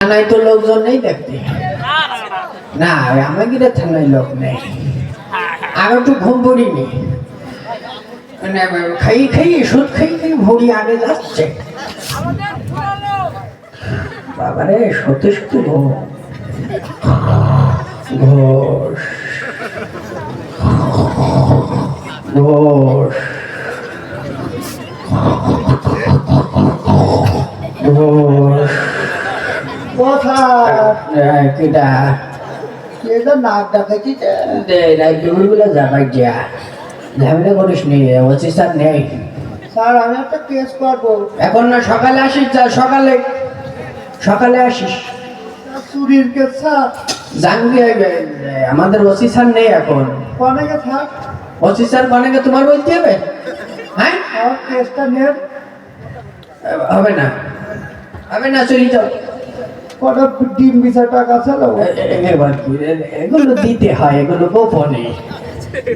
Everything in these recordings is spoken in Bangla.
থানায় তো লোকজন নেই দেখতে। না আমাদের থানায় লোক নেই। আর একটু ঘুম পড়িনি মানে খাই খাই খাই খাই ভুড়ি আগে যাচ্ছে। বাবারে ঘোষ। ঘোষ। ঘোষ। Eh, kita এটা নাক ডাকাইছে দে রাই গুলো যাবাই যা। ঝামেলা করিস নি বলছি স্যার নেই। স্যার আমি একটা কেস করব। এখন না সকালে আসিস যা সকালে। সকালে আসিস। চুরির কেস স্যার। জানবি আমাদের ওসি স্যার নেই এখন। অনেকে থাক ওসি স্যার কনেকে তোমার বলতে হবে? হ্যাঁ? কেসটা নেন। হবে না। হবে না চলি যাও। কটা ডিম বিচার টাকা কি, এগুলো দিতে হয় এগুলো গোপনে।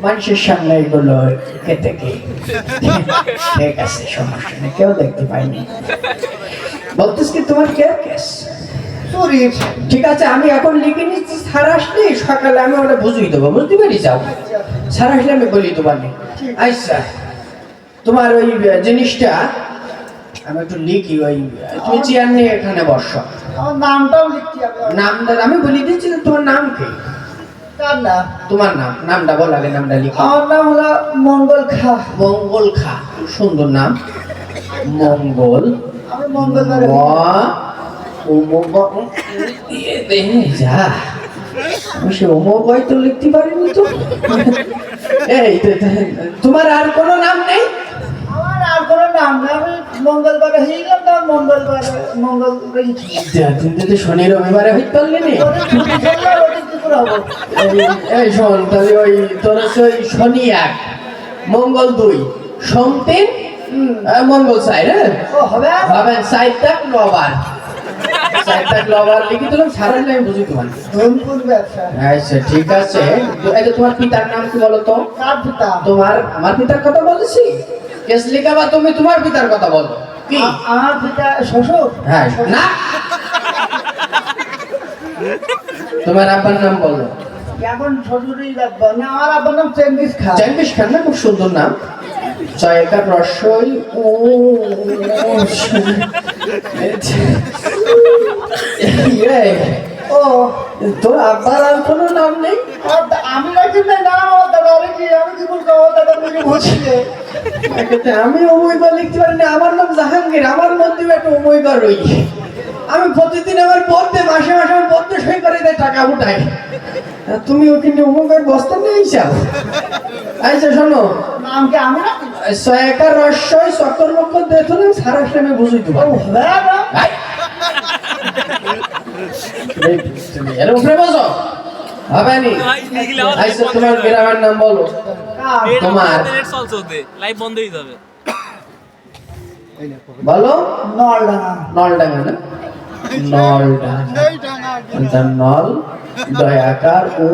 মানুষের সামনে এগুলো খেতে কি? ঠিক আছে সমস্যা নেই কেউ দেখতে পাইনি বলতেস কি তোমার কে কেস ঠিক আছে আমি এখন লিখে নিচ্ছি স্যার আসলে সকালে আমি ওটা বুঝিয়ে দেবো বুঝতে পারি যাও। স্যার আসলে আমি বলি তোমার আচ্ছা তোমার ওই জিনিসটা আমি একটু লিখি ওই তুমি চেয়ার নিয়ে এখানে বসো। আমার নামটাও আমি নামটা আমি বলে দিচ্ছি যে তোমার নাম কি? কার না তোমার নাম নামটা বল আগে নামটা লিখো। আমার নাম হলো মঙ্গল খা। মঙ্গল খা সুন্দর নাম। মঙ্গল আমি যা। সে তো লিখতে পারিনি তো। এই তো- তো- তোমার আর কোনো নাম নেই আমার আর কোনো নাম নেই আমি মঙ্গলবারে গেলাম না মঙ্গলবারে মঙ্গল তুমি তো। শনি রবিবারে হইতে পারলি নি। হব। এই- শোন তাহলে ওই তোর হচ্ছে ওই শনি এক মঙ্গল দুই সোম তিন মঙ্গল চার হ্যাঁ? হবে? লবার সাইডটা লবার লিখে দিলাম সারা আমি বুঝি তোমার। আচ্ছা ঠিক আছে। এই যে তোমার পিতার নাম কি বলো তো তোমার আমার পিতার কথা বলেছি? কেস লেখা বা তুমি তোমার পিতার কথা বলো। কি? আমার পিতা শ্বশুর? হ্যাঁ না? তোমার আব্বার নাম বলো। এখন শ্বশুরই লাগবে না আমার আব্বার নাম চেঙ্গিস খান। চেঙ্গিস খান না খুব সুন্দর নাম। জয়কার রসই ও ও তোর আব্বার আর কোনো নাম নেই? আমি নাকি না আমার আমি লিখতে পারি না আমার নাম জাহাঙ্গীর আমার একটা রই। আমি প্রতিদিন আমার পড়তে মাসে মাসে আমার পড়তে সই করে দেয় টাকা উঠাই তুমি ওখানে অময়বার বস্তা নিয়ে যাও আচ্ছা শোনো নাম কি আমি না ছয়কার রস্যই চক্কর মক্কর দেখো না সারা বসো। হবে নি আচ্ছা তোমার গ্রামের নাম বলো তোমার। চল চলতে লাইভ বন্ধ হয়ে যাবে বলো নলডাঙ্গা নলডাঙ্গা না নলডাঙ্গা আচ্ছা, নল দয়াকার ও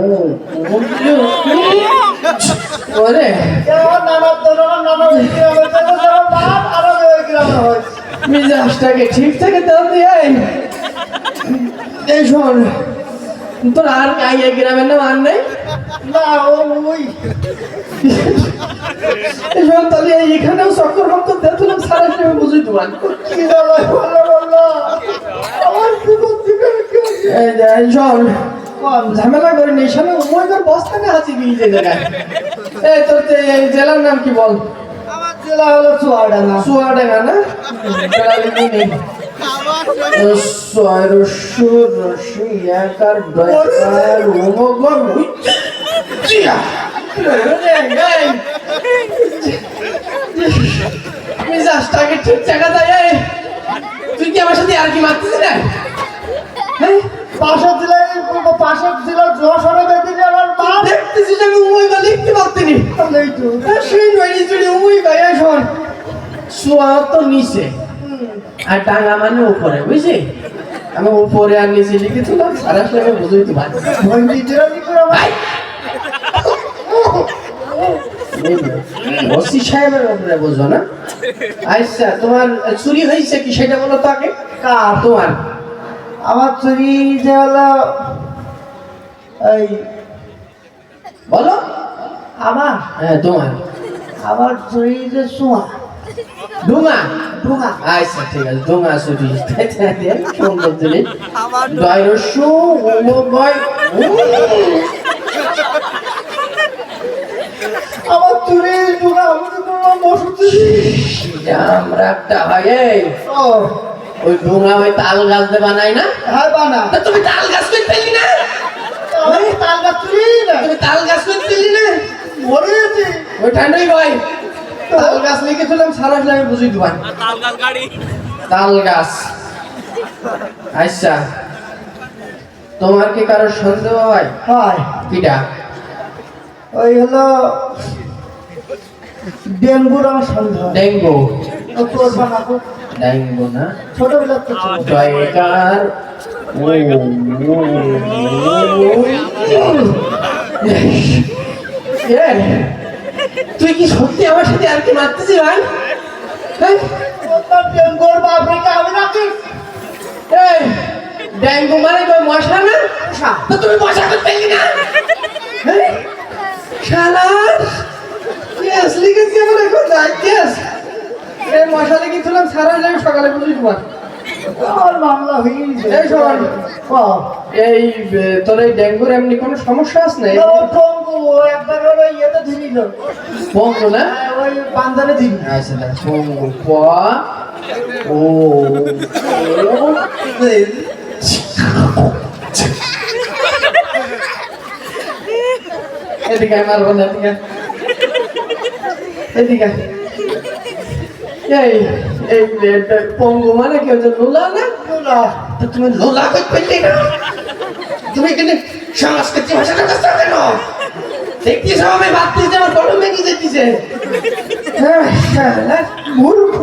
ওরে এ আমার নানার দাদা আমার নানা ওই গ্রামে থাকে, আমার বাপ আর আমি ওই গ্রামে হয়েছি মিজাজটাকে ঠিক থাকে তাও দিয়ে এই শোন তোর আর কাইয়া গ্রামের নাম আর নেই? না ও ওই। শোন তাহলে এখানেও চক্কর দেখলাম সারা হিসেবে বুঝি শোন ঝামেলা করে নি সামনে উময়গর বস্তা নিয়ে আছি বিয়ে এই তোর জেলার নাম কি বল? আমার জেলা হলো চুয়াডাঙ্গা। চুয়াডাঙ্গা না? তুই কি আমার সাথে আর কি মারতেছিস না হ্যাঁ পাশের জেলায় পাশের জেলার যশোরে বেদিনে আমার মা দেখতেছিস আমি উময়গা লিখতে পারতিনি সেই উময়গা এই শোন সোয়া তো নিচে আর টাঙ্গা মানে উপরে বুঝলি? আমি উপরে আর নিচে লিখেছিলাম সারা সাথে বুঝতে তো ভাই ওসি সাহেবের উপরে বুঝো না? আচ্ছা তোমার চুরি হয়েছে কি সেটা বলো তো আগে। কার? তোমার। আমার চুরি যে হলো এই বলো। আমার? হ্যাঁ তোমার। আমার চুরি যে সুমা। ডুঙা ডুঙা। আচ্ছা ঠিক আছে ডুঙা ছুটি। সুন্দর জিনিস দয়রস্য উময় আমার চুরি ডুঙা আমি তো কোনো বসতি আমরা একটা হয় ও। ওই ডুঙা ওই তাল গাছ দিয়ে বানাই না? হ্যাঁ বানা তা তুমি তাল গাছ না? তাল গাছ চুরি না তুমি তাল গাছ করে ফেললি না? মরে ওই ঠান্ডাই ভাই তাল গাছ লিখে তুলাম সারা আমি তাল গাছ গাড়ি তাল গাছ আচ্ছা তোমার কি কারও সন্দেহ হয় হয় কিটা ওই হলো ডেঙ্গুর আমার সন্দেহ ডেঙ্গু ডেঙ্গু না ছোটবেলা তো জয়কার ও এ, তুই কি সত্যি আমার সাথে আর কি মারতেছি ভাই? হ্যাঁ? তোর ডেঙ্গু মানে কই মশা না। তো তুমি মশা করতে না? হ্যাঁ? আমার এখন এই মশা লিখেছিলাম সারা যাবে সকালে বুঝি তোমার আমার মামলা গেছে। এই তোর এই ডেঙ্গুর এমনি কোনো সমস্যা আছে না, ও পঙ্গু, ও একবার ওর ইয়েতে ধরিল। পঙ্গু না হ্যাঁ, ওই। আচ্ছা না পঙ্গু প ও ও, এদিকে আয়, মারবো না এদিকে এদিকে এই এই এটা পঙ্গু মানে কি? হচ্ছে লোলা না? লোলা। তো তুমি লোলা না তুমি এখানে সংস্কৃতি ভাষাটা কেন? দেখছি সব আমি ভাবতেছি আমার বড় মেয়ে যেতেছে মূর্খ।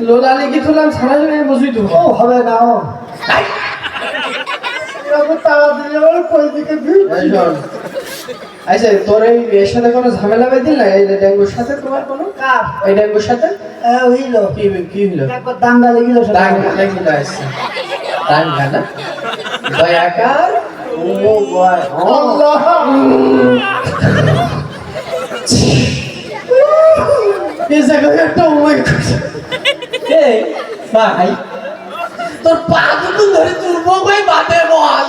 লোলা লিখে তুলাম সারা জন্য বুঝি তো। ও, হবে না, ও। দিলে। আচ্ছা তোর এই এর সাথে কোনো ঝামেলা বেঁধিল না? এই ডেঙ্গুর সাথে তোমার কোনো? কার? এই ডেঙ্গুর সাথে? হইল। কি কি হলো দাঙ্গা দাঙ্গা লেগিল আসছে দাঙ্গা না? দয়াকার ভাই। তোর পা দুটো ধরে তুলবো ভাই বাদে বল।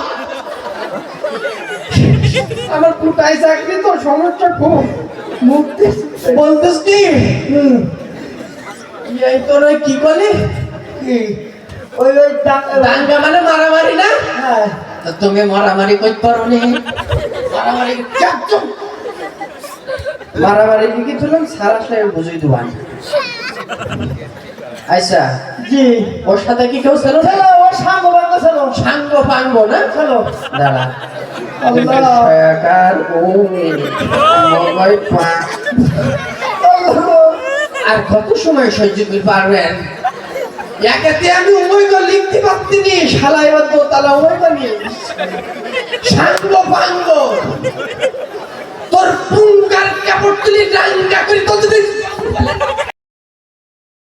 আমার কুটাই চাকরি তো সমস্যা খুব মুক্তি বলতেস কি হুম, এই তোর ওই কি করলি? ওই ওই দাঙ্গা- মানে মারামারি না? হ্যাঁ, তুমি মারামারি করতে পারো নি মারামারি মারামারি কি তুলাম সারা সাহেব বুঝিয়ে দিবান আচ্ছা জি। ওর সাথে কি কেউ ছিল? না ওর সাঙ্গ বাঙ্গ ছিল। সাঙ্গ পাঙ্গ না? ছিল। দাঁড়া। আর কত সময় সহ্য করতে পারবেন? একাতে আমি উময়কর লিখতে পারতি নি শালায় অদ্য তালা উময়কর তোর পুঙ্কার কাপড় তুলি ডাঙ্গা করে তোর